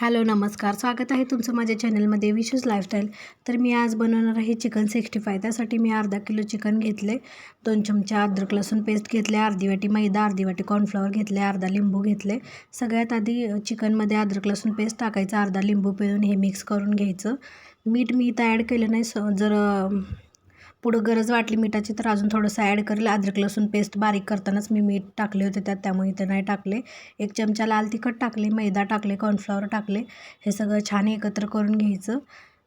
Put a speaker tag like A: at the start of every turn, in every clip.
A: Hello नमस्कार. स्वागत आहे तुमचं माझ्या चॅनलमध्ये विशेष लाईफस्टाईल तर मी आज बनवणार आहे चिकन सिक्स्टी फाय त्यासाठी मी अर्धा किलो चिकन घेतले दोन चमचा अद्रक लसूण पेस्ट घेतले अर्धी वाटी मैदा अर्धी वाटी कॉर्नफ्लॉवर घेतले अर्धा लिंबू घेतले सगळ्यात आधी चिकनमध्ये अद्रक लसूण पेस्ट टाकायचं. अर्धा लिंबू पिळून हे मिक्स करून घ्यायचं. मीठ मी इथं ॲड केलं नाही. स जर पुढं गरज वाटली मिठाची तर अजून थोडंसं ॲड करेल. अद्रक लसूण पेस्ट बारीक करतानाच मी मीठ टाकले होते त्यात त्यामुळे इथं नाही टाकले. एक चमचा लाल तिखट टाकले मैदा टाकले कॉर्नफ्लॉवर टाकले. हे सगळं छान एकत्र करून घ्यायचं.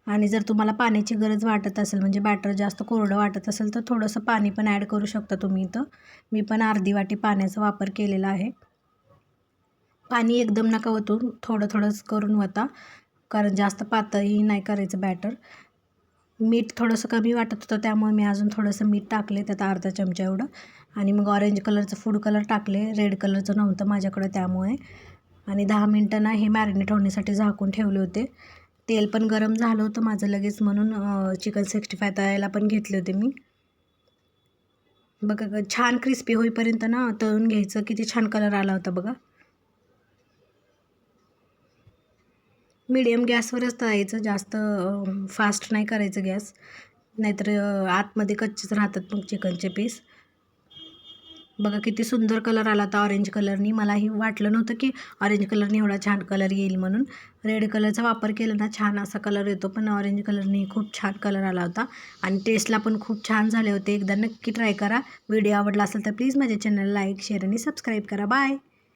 A: आणि जर तुम्हाला पाण्याची गरज वाटत असेल म्हणजे बॅटर जास्त कोरडं वाटत असेल तर थोडंसं पाणी पण ॲड करू शकता तुम्ही इथं. मी पण अर्धी वाटी पाण्याचा वापर केलेला आहे. पाणी एकदम नका वतून थोडं थोडंच करून वता कारण जास्त पातळही नाही करायचं बॅटर मीठ थोडंसं कमी वाटत होतं त्यामुळे मी अजून थोडंसं मीठ टाकले त्यात अर्धा चमचा एवढं. आणि मग ऑरेंज कलरचं फूड कलर टाकले रेड कलरचं नव्हतं माझ्याकडं त्यामुळे. आणि दहा मिनटं ना हे मॅरिनेट होण्यासाठी झाकून ठेवले होते. तेल पण गरम झालं होतं माझं लगेच म्हणून चिकन सिक्स्टी फाय तळायला पण घेतले होते मी. बघा छान क्रिस्पी होईपर्यंत ना तळून घ्यायचं किती छान कलर आला होता बघा. मीडियम गॅसवरच तळायचं जास्त फास्ट नाही करायचं गॅस. नाहीतर आतमध्ये कच्चेच राहतात मग चिकनचे पीस बघा किती सुंदर कलर आला होता ऑरेंज कलरनी मलाही वाटलं नव्हतं की ऑरेंज कलरनी एवढा छान कलर येईल म्हणून. रेड कलरचा वापर केला ना छान असा कलर येतो. पण ऑरेंज कलरनी खूप छान कलर आला होता. आणि टेस्टला पण खूप छान झाले होते. एकदा नक्की ट्राय करा. व्हिडिओ आवडला असेल तर प्लीज माझ्या चॅनल लाईक शेअर आणि सबस्क्राईब करा. बाय